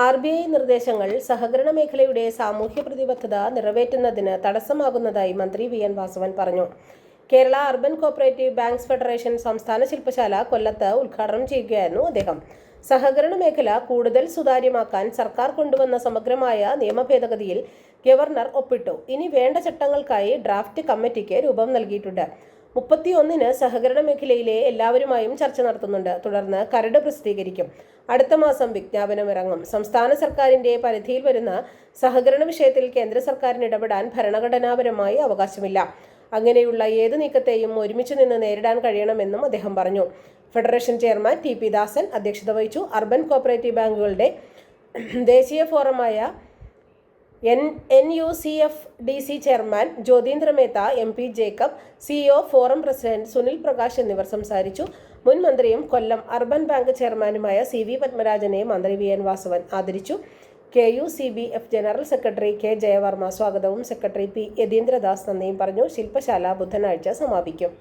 R B I നിർദ്ദേശങ്ങൾ സഹകരണ മേഖലയുടെ സാമൂഹ്യ പ്രതിബദ്ധത നിറവേറ്റുന്നതിന് തടസ്സമാകുന്നതായി മന്ത്രി വി എൻ വാസവൻ പറഞ്ഞു. Kerala urban cooperative banks federation സംസ്ഥാന ശില്പശാല കൊല്ലത്ത് ഉദ്ഘാടനം ചെയ്യുകയായിരുന്നു അദ്ദേഹം. സഹകരണ മേഖല കൂടുതൽ സുതാര്യമാക്കാൻ സർക്കാർ കൊണ്ടുവന്ന സമഗ്രമായ നിയമ ഭേദഗതിയിൽ ഗവർണർ ഒപ്പിട്ടു. ഇനി വേണ്ട ചട്ടങ്ങൾക്കായി ഡ്രാഫ്റ്റ് കമ്മിറ്റിക്ക് രൂപം നൽകിയിട്ടുണ്ട്. മുപ്പത്തിയൊന്നിന് സഹകരണ മേഖലയിലെ എല്ലാവരുമായും ചർച്ച നടത്തുന്നുണ്ട്. തുടർന്ന് കരട് പ്രസിദ്ധീകരിക്കും. അടുത്ത മാസം വിജ്ഞാപനം ഇറങ്ങും സംസ്ഥാന സർക്കാരിന്റെ പരിധിയിൽ വരുന്ന സഹകരണ വിഷയത്തിൽ കേന്ദ്ര സർക്കാരിന് ഇടപെടാൻ ഭരണഘടനാപരമായി അവകാശമില്ല. അങ്ങനെയുള്ള ഏത് നീക്കത്തെയും ഒരുമിച്ച് നിന്ന് നേരിടാൻ കഴിയണമെന്നും അദ്ദേഹം പറഞ്ഞു. Federation chairman T P Dasan അധ്യക്ഷത വഹിച്ചു. അർബൻ കോപ്പറേറ്റീവ് ബാങ്കുകളുടെ ദേശീയ ഫോറമായ N N U C F D C chairman Jyotindra Mehta M P Jacob CEO forum president Sunil Prakash എന്നിവർ സംസാരിച്ചു. മുൻ മന്ത്രിയും കൊല്ലം അർബൻ ബാങ്ക് ചെയർമാനുമായ സി വി പത്മരാജനെ മന്ത്രി വി എൻ വാസവൻ ആദരിച്ചു. K U C B F general secretary K Jayavarma സ്വാഗതവും secretary P Yatheendradas നന്ദിയും പറഞ്ഞു. ശില്പശാല ബുധനാഴ്ച സമാപിക്കും.